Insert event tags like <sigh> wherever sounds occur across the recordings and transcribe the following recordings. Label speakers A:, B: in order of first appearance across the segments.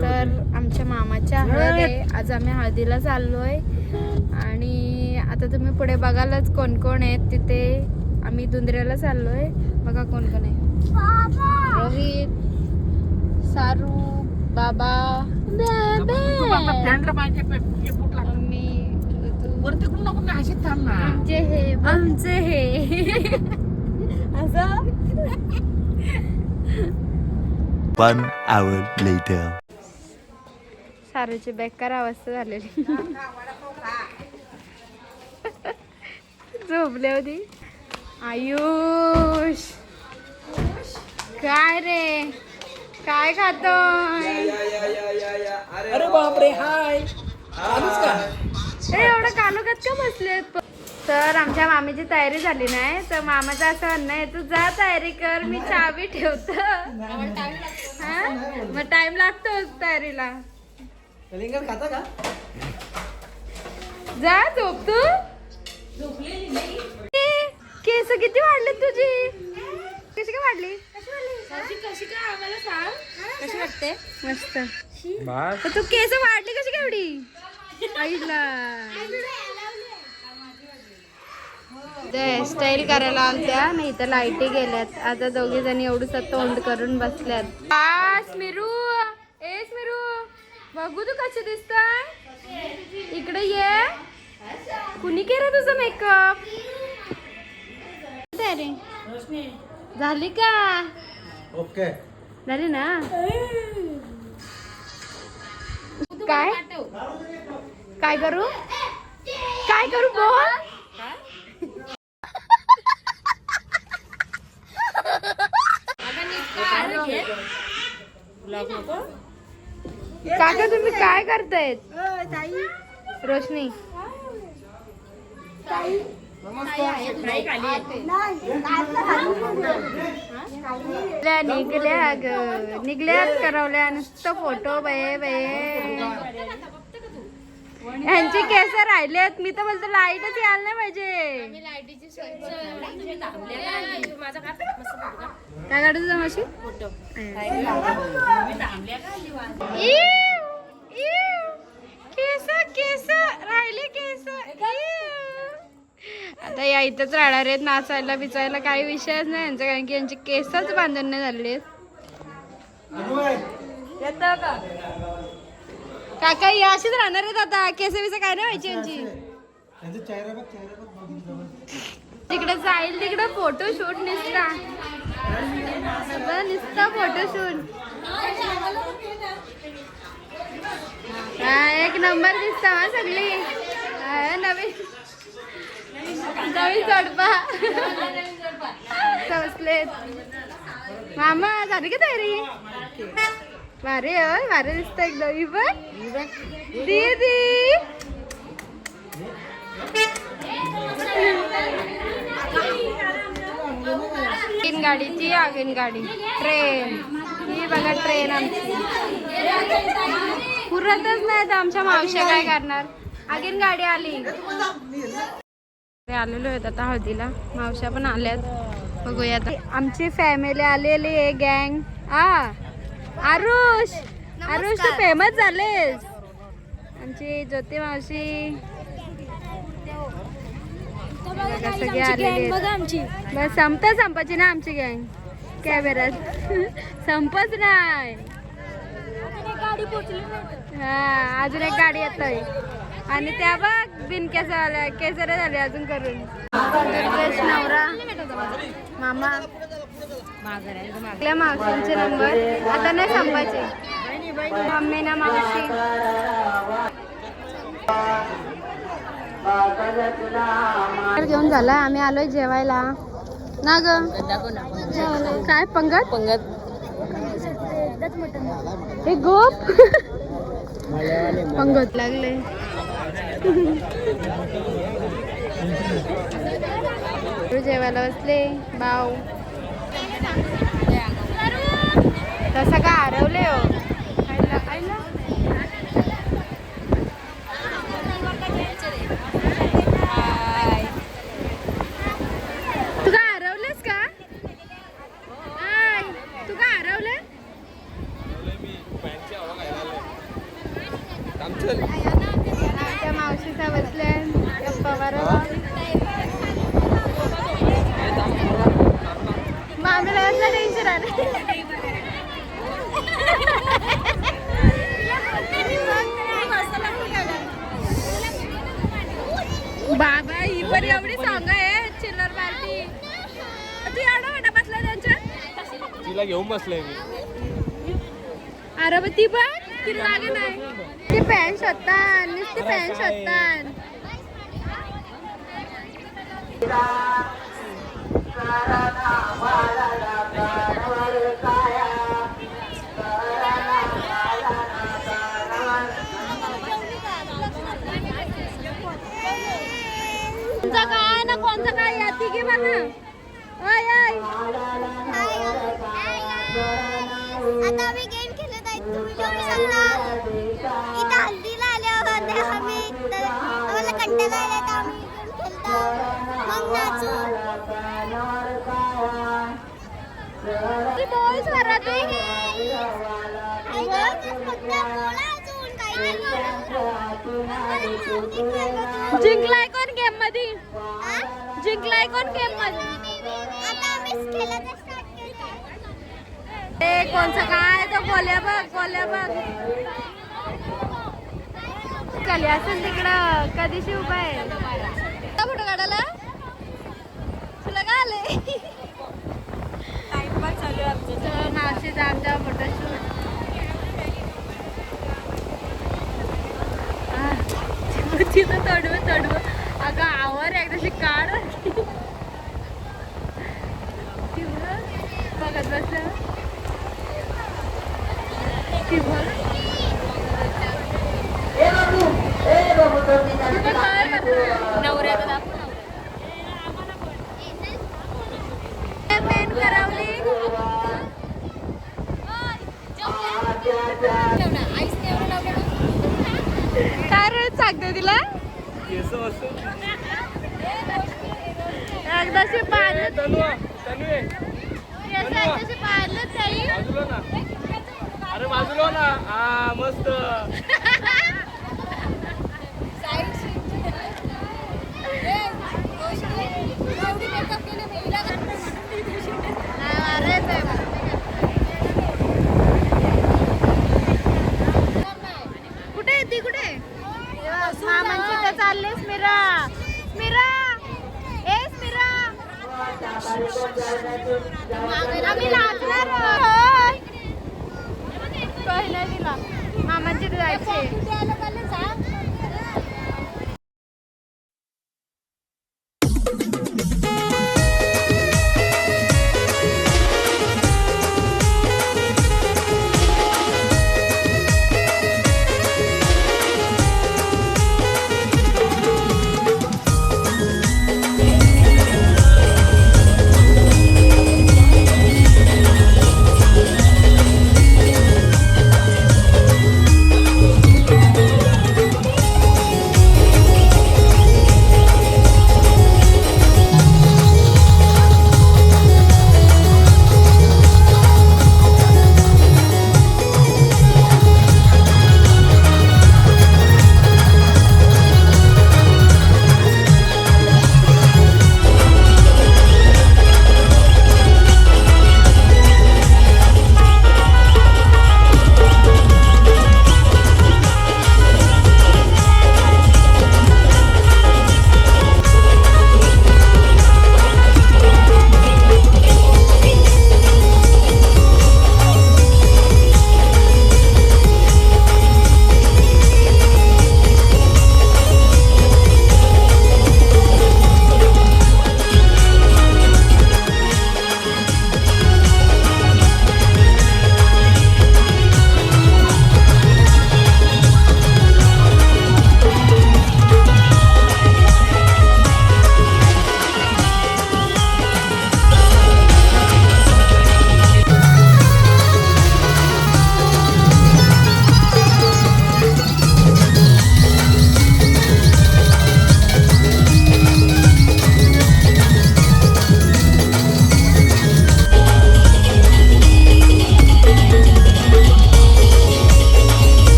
A: तर आमच्या मामाच्या हळद आहे. आज आम्ही हळदीला चाललोय. आणि आता तुम्ही पुढे बघालच कोण कोण आहेत तिथे. आम्ही दुंदऱ्याला चाललोय. बघा कोण कोण आहे. रोहित सारू बाबा. आमचे हे आमचे हे. <laughs> असं? <laughs>
B: One hour later.
A: सारूची बेकार अवस्था झालेली. झोपले होती. आयुष. काय रे? काय खातोय?
C: अरे बापरे हाय. चालूच का?
A: ए एवढं कानोखात का बसलेत? तर आमच्या मामीची तयारी झाली नाही तर मामाचं असं म्हणणं आहे तू जा तयारी कर मी चावी ठेवतो. हा? मग टाइम लागतो तयारीला.
C: कलिंगड खाता का?
A: जा झोप तू. केस किती वाढले तुझी? कशी काय वाढली? कशी काय आम्हाला सांग. कशी वाटते? मस्त. तू केस वाढली कशी काय एवढी? आईला स्टाईल करायला आलत्या नाही इथं लाईटी गेल्यात. आता दोघी जणी एवढूसा तोंड करून बसल्यात. आ, स्मिरू. ए स्मिरू. बघू तू कसे दिसताय? इकडे ये. कुणी केलं तुझं मेकअप रे? झाली का?
D: ओके.
A: झाली ना? काय? काय करू? काय करू? बोल. काका तुम्ही काय करतायत? रोशनी. निघल्या ग निघल्यात करवल्या. नुसतं फोटो बये बये. ह्यांचे केस राहिलेत मी तर बोलतो लाईटच यायला नाही पाहिजे. काय काढू तुझा मावशी? केस केस राहिले केस. आता या इथंच राहणार आहेत नाचायला बिचायला काही विषयच नाही यांचा कारण की यांचे केसच बांधून नाही झालेले आहेत. काका या अशीच राहणार आहेत आता. केस बिस काय नाही व्हायची यांची. तिकडे जाईल तिकडे फोटो शूट निसता. सगळं निसता फोटो शूट हा एक नंबर दिसता हा सगळी. हा, नवीन. नवीन जोडपा. सवसलेत. मामा झाली का तयारी? भारी होय भारी दिसत एकदम पण दीदी? आगीन गाडीची आगीन गाडी. ट्रेन. ही बघा ट्रेन आमची. पुरतच नाही तर आमच्या मावश्या काय करणार. आगीन गाडी आली. आलेलो आहेत आता हळदीला. मावश्या पण आल्यात. बघूया आता. आमची फॅमिली आलेली आहे गँग आ. आरुष. आरुष तू फेमस झालेस. आमची ज्योती मावशी. सगळे आलेले. बस संपता संपायची ना आमची गँग कॅमेऱ्यात संपच नाही. हा अजून एक गाडी येतोय आणि त्या बघ बिन केस आल्या केसर झाले अजून करून. नवरा. मामा. आपल्या मावशींचे नंबर आता नाही संपायचे मम्मी ना मावशी घेऊन झाला आम्ही आलोय जेवायला ना ग काय पंगत
C: पंगत
A: हे गोप पंगत लागले जेवायला बसले भाऊ तसं का हरवले हो आईला आईला तू का हरवलेस का आय, तू का हरवले आमच्या मावशीचा बसल्या गप्पा मारायला मामीला कसलं टेन्शन आलं बाबा ही पण एवढी सांग आहे चिल्लर पार्टी तू एवढा मोठा बसला त्यांच्यात
D: तिला घेऊन बसलोय मी
A: अरे मग ती पण तिला लागे नाही ती पॅन्ट शोधतात नुसती पॅन्ट शोधतात कोणचा काय ना कोणचा काय या तिघी बघा. ओय ओय.
E: आता आम्ही गेम खेळत आहे. तुम्ही जेवढे सांगता इथं हल्दीला आल्यावर होते आम्ही तर आम्हाला कंटाळा आला तर आम्ही गेम खेळतो. मग नाचू.
A: ती बोल स्वरा तू.
E: आई गं, फक्त बोला अजून. काही नाही. बोलत.
A: जिंकलाय
E: गेममध्ये?
A: जिंकलाय कोण गेममध्ये कोणचा? काय तो बोल्या बघ बोल्या बघ. कली असेल तिकडं कधीशी उभा आहे? फोटो काढायला? तुला काय आले टाइमपास चालू आमच्या मावशीचा आमचा फोटोशूट तिथं तडवं तडवं. अगं आवर एकदाशी काढ. बघत बसलं. नवऱ्याला दाखव. करवली. काय सांगते तिला?
D: केस असतो
A: एकदाशी पाहिलं
D: तनु तनु ये.
A: केस एकदाशी पाहिलं ताई
D: बाजूला ना. अरे बाजूला हो ना. हा मस्त.
A: अरे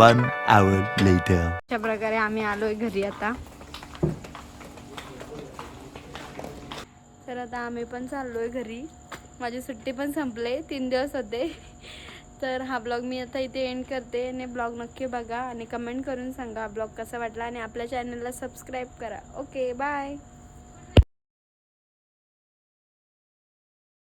B: One hour later.
A: अशा प्रकारे आम्ही आलोय घरी आता. तर आता आम्ही पण चाललोय घरी. माझी सुट्टी पण संपले तीन दिवस होते. तर हा ब्लॉग मी आता इथे एंड करते. आणि ब्लॉग नक्की बघा आणि कमेंट करून सांगा ब्लॉग कसा वाटला. आणि आपल्या चॅनलला सबस्क्राईब करा. Okay bye